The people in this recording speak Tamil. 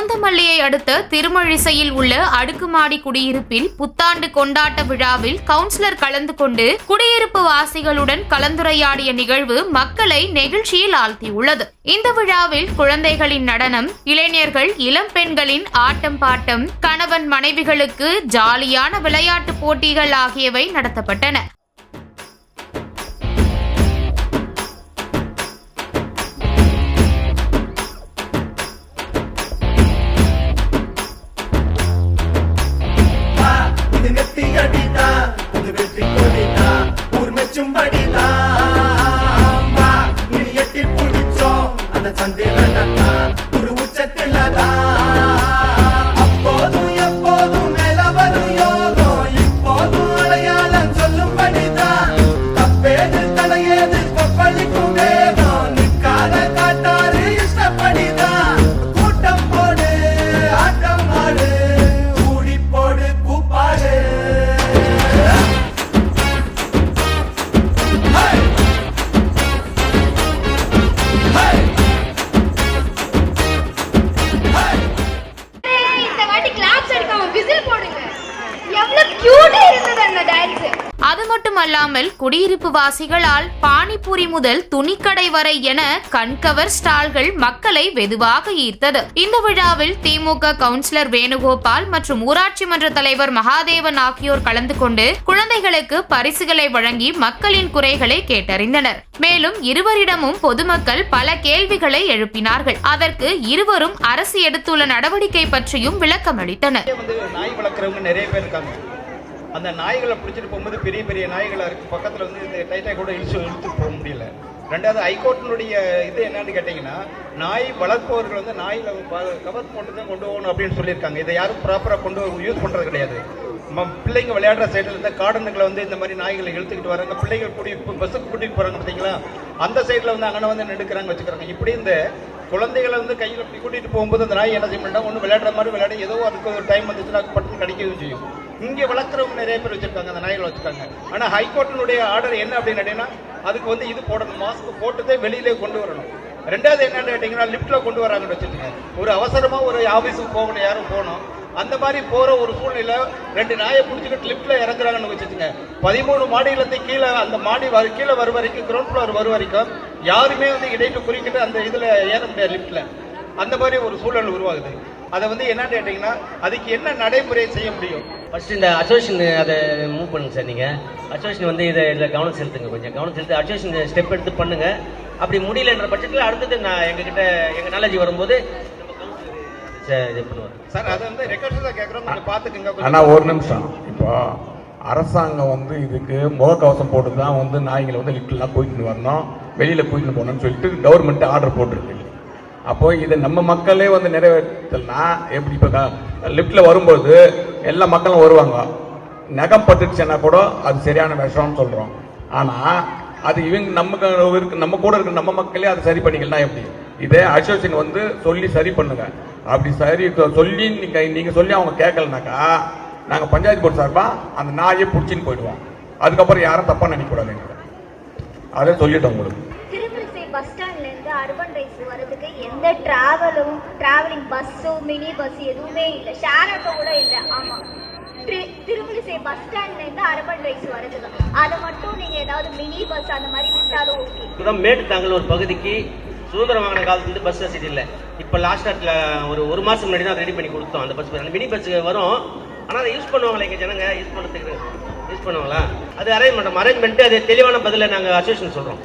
பூந்தமல்லியை அடுத்த திருமழிசையில் உள்ள அடுக்குமாடி குடியிருப்பில் புத்தாண்டு கொண்டாட்ட விழாவில் கவுன்சிலர் கலந்து கொண்டு குடியிருப்பு வாசிகளுடன் கலந்துரையாடிய நிகழ்வு மக்களை நெகிழ்ச்சியில் ஆழ்த்தியுள்ளது. இந்த விழாவில் குழந்தைகளின் நடனம் இளைஞர்கள் இளம் பெண்களின் ஆட்டம் பாட்டம் கணவன் மனைவிகளுக்கு ஜாலியான விளையாட்டு போட்டிகள் ஆகியவை நடத்தப்பட்டன. அது மட்டுமல்லாமல் குடியிருப்பு வாசிகளால் பானிபூரி முதல் துணிக்கடை வரை என கண்கவர் ஸ்டால்கள் மக்களை வெதுவாக ஈர்த்தது. இந்த விழாவில் திமுக கவுன்சிலர் வேணுகோபால் மற்றும் ஊராட்சி மன்ற தலைவர் மகாதேவன் ஆகியோர் கலந்து கொண்டு குழந்தைகளுக்கு பரிசுகளை வழங்கி மக்களின் குறைகளை கேட்டறிந்தனர். மேலும் இருவரிடமும் பொதுமக்கள் பல கேள்விகளை எழுப்பினார்கள். அதற்கு இருவரும் அரசு எடுத்துள்ள நடவடிக்கை பற்றியும் விளக்கமளித்தனர். அந்த நாய்களை பிடிச்சிட்டு போகும்போது பெரிய பெரிய நாய்களாக இருக்கு. பக்கத்தில் வந்து இந்த டைட்டாக கூட இழுத்து இழுத்து போக முடியல. ரெண்டாவது ஹைகோர்ட்டினுடைய இது என்னன்னு கேட்டிங்கன்னா நாய் வளர்ப்பவர்கள் வந்து நாயில் கவர் போட்டு தான் கொண்டு போகணும் அப்படின்னு சொல்லியிருக்காங்க. இதை யாரும் ப்ராப்பராக கொண்டு யூஸ் பண்ணுறது கிடையாது. ம- பிள்ளைங்க விளையாடுற சைடில் இருந்த கார்டனுக்குள்ள வந்து இந்த மாதிரி நாய்களை இழுத்துக்கிட்டு வராங்க. பிள்ளைங்க கூட்டி இப்போ பஸ்ஸுக்கு கூட்டிகிட்டு போகிறாங்க பார்த்தீங்களா? அந்த சைடில் வந்து அங்கே வந்து நெடுக்கிறாங்க வச்சுக்கிறாங்க. இப்படி இந்த குழந்தைகளை வந்து கையில் இப்படி கூட்டிகிட்டு போகும்போது அந்த நாய் என்ன செய்ய மாட்டா ஒன்று விளையாடுற மாதிரி விளையாட ஏதோ அதுக்கு ஒரு டைம் வந்துச்சுன்னா பட்டு கிடைக்கவும் செய்யும். இங்கே வளர்க்குறவங்க நிறைய பேர் வச்சிருக்காங்க அந்த நாய்களை வச்சுருக்காங்க. ஆனால் ஹைகோர்ட்டினுடைய ஆர்டர் என்ன அப்படின்னு கேட்டிங்கன்னா அதுக்கு வந்து இது போடணும் மாஸ்க் போட்டுதே வெளியிலே கொண்டு வரணும். ரெண்டாவது என்னன்னு கேட்டிங்கன்னா லிஃப்ட்டில் கொண்டு வராங்கன்னு வச்சுக்கோங்க. ஒரு அவசரமாக ஒரு ஆஃபீஸுக்கு போகணும் யாரும் போகணும். அந்த மாதிரி போற ஒரு சூழ்நிலை ரெண்டு நாயை பிடிச்சிக்கிட்டு லிஃப்ட்டில் இறங்குறாங்கன்னு வச்சுக்கோங்க. பதிமூணு மாடியிலேருந்து கீழே அந்த மாடி வர கீழே வரும் வரைக்கும் கிரவுண்ட் ஃப்ளோர் வரும் வரைக்கும் யாருமே வந்து இடையிட்டு குறிக்கிட்டு அந்த இதுல ஏற முடியாது லிஃப்ட்டில் அந்த மாதிரி ஒரு சூழல் உருவாகுது. அதை வந்து என்னன்னு கேட்டீங்கன்னா அதுக்கு என்ன நடைமுறை செய்ய முடியும்? ஃபர்ஸ்ட் இந்த அசோசியேஷன் அதை மூவ் பண்ணுங்க சார் நீங்க. அசோசியேஷன் வந்து இதை இதில் கவனம் செலுத்துங்க கொஞ்சம். கவனம் செலுத்தி அசோசியேஷன் ஸ்டெப் எடுத்து பண்ணுங்க. அப்படி முடியலன்ற பட்சத்தில் அடுத்தது நான் எங்ககிட்ட எங்க நாலேஜ் வரும்போது இது பண்ணுவார். சார் அதை வந்து தான் கேட்குறோம் கொஞ்சம் பார்த்துக்குங்க ஆனா கொஞ்சம் ஒரு நிமிஷம். இப்போ அரசாங்கம் வந்து இதுக்கு முகக்கவசம் போட்டு தான் வந்து நாய்களை வந்து லிஃப்ட்லாம் போயிட்டு வரணும். வெளியில போயிட்டு போகணும்னு சொல்லிட்டு கவர்மெண்ட் ஆர்டர் போட்டிருக்கு. அப்போ இதை நம்ம மக்களே வந்து நிறைவேற்றலனா எப்படி இப்போ லிஃப்ட்ல வரும்போது எல்லா மக்களும் வருவாங்க. நகம் பட்டுச்சுன்னா கூட அது சரியான விஷம்னு சொல்றோம். ஆனா அது இவங்க நமக்கு இருக்கு நம்ம கூட இருக்க நம்ம மக்களே அதை சரி பண்ணிக்கலாம் எப்படி? இதே அசோசியேஷன் வந்து சொல்லி சரி பண்ணுங்க. அப்படி சரி சொல்லி நீங்க நீங்க சொல்லி அவங்க கேட்கலனாக்கா நாங்க பஞ்சாயத்து போர்டு சார்பா அந்த நாயை பிடிச்சின்னு போயிடுவோம். அதுக்கப்புறம் யாரும் தப்பா நினைக்க கூடாதுங்க அதை சொல்லிட்டோம் உங்களுக்கு. பஸ் ஸ்டாண்ட்ல இருந்து அர்பன் ரைஸ் வரதுக்கு எந்த டிராவலும் டிராவலிங் பஸ்ஸோ மினி பஸ் எதுவுமே இல்லை. ஷேர் ஆட்டோ கூட இல்லை. ஆமா. திரு- திருமிழிசை பஸ் ஸ்டாண்ட்ல இருந்து அர்பன் ரைஸ் வரதுக்கு அதை மட்டும் நீங்க ஏதாவது மினி பஸ் அந்த மாதிரி விட்டாலும் ஓகே இப்போதான் மேட்டுத்தாங்கல் ஒரு பகுதிக்கு சுதந்திரம் வாங்கின காலத்துலேருந்து பஸ் வசதி இல்லை. இப்போ லாஸ்ட் ஒரு ஒரு மாதம் முன்னாடி தான் ரெடி பண்ணி கொடுத்தோம் அந்த பஸ் அந்த மினி பஸ் வரும். ஆனால் அதை யூஸ் பண்ணுவாங்களே எங்கள் ஜனங்க? யூஸ் பண்ணுறதுக்கு யூஸ் பண்ணுவாங்களா? அது அரேஞ்ச் பண்ணுறோம் அரேஞ்ச் பண்ணிட்டு அது தெளிவான பதிலை நாங்கள் அசோசியேஷன் சொல்கிறோம்